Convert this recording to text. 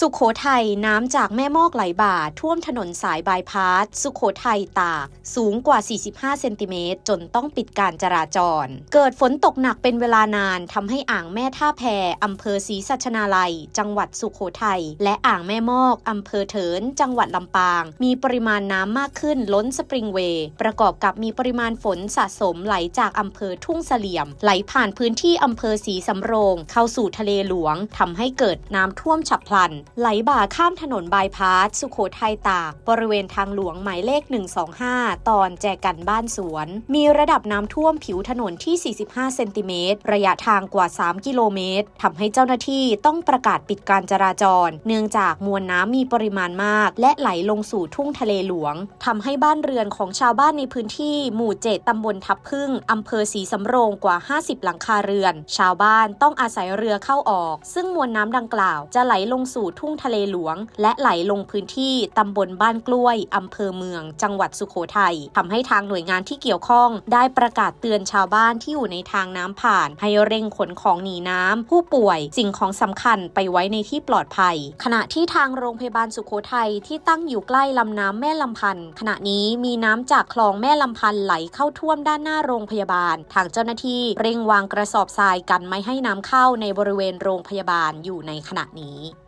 สุขโขทัยน้ำจากแม่มอกไหลบ่า ท่วมถนนสายบายพาสสุขโขทัยตาก สูงกว่า 45 เซนติเมตร จนต้องปิดการจราจร เกิดฝนตกหนักเป็นเวลานานทำให้อ่างแม่ท่าแพอำเภอศรีสัชนาลัย จังหวัดสุขโขทัยและอ่างแม่มอกอำเภอเถิน จังหวัดลำปาง มีปริมาณน้ำมากขึ้นล้นสปริงเวย์ประกอบกับมีปริมาณฝนสะสมไหลจากอำเภอทุ่งเสลี่ยม ไหลผ่านพื้นที่อำเภอศรีสำโรง เข้าสู่ทะเลหลวงทำให้เกิดน้ำท่วมฉับพลันไหลบ่าข้ามถนนบายพาสสุขโขทัยตาก บริเวณทางหลวงหมายเลข 125 ตอนแจกันบ้านสวน มีระดับน้ำท่วมผิวถนนที่ 45 เซนติเมตร ระยะทางกว่า 3 กิโลเมตรทำให้เจ้าหน้าที่ต้องประกาศปิดการจราจร เนื่องจากมวลน้ำมีปริมาณมาก และไหลลงสู่ทุ่งทะเลหลวงทำให้บ้านเรือนของชาวบ้านในพื้นที่หมู่ 7ตำบลทับพึ่งอำเภอศรีสำโรงกว่า 50 หลังคาเรือน ชาวบ้านต้องอาศัยเรือเข้าออก ซึ่งมวลน้ำดังกล่าวจะไหลลงสู่ทุ่งทะเลหลวง และไหลลงพื้นที่ตำบลบ้านกล้วยอำเภอเมือง จังหวัดสุโขทัยทำให้ทางหน่วยงานที่เกี่ยวข้อง ได้ประกาศเตือนชาวบ้านที่อยู่ในทางน้ำผ่าน ให้เร่งขนของหนีน้ำผู้ป่วยสิ่งของสำคัญไปไว้ในที่ปลอดภัย ขณะที่ทางโรงพยาบาลสุโขทัยที่ตั้งอยู่ใกล้ลำน้ำแม่ลำพันธ์ขณะนี้มีน้ำจากคลองแม่ลำพันธ์ไหลเข้าท่วมด้านหน้าโรงพยาบาล ทางเจ้าหน้าที่เร่งวางกระสอบทรายกันไม่ให้น้ำเข้าในบริเวณโรงพยาบาลอยู่ในขณะนี้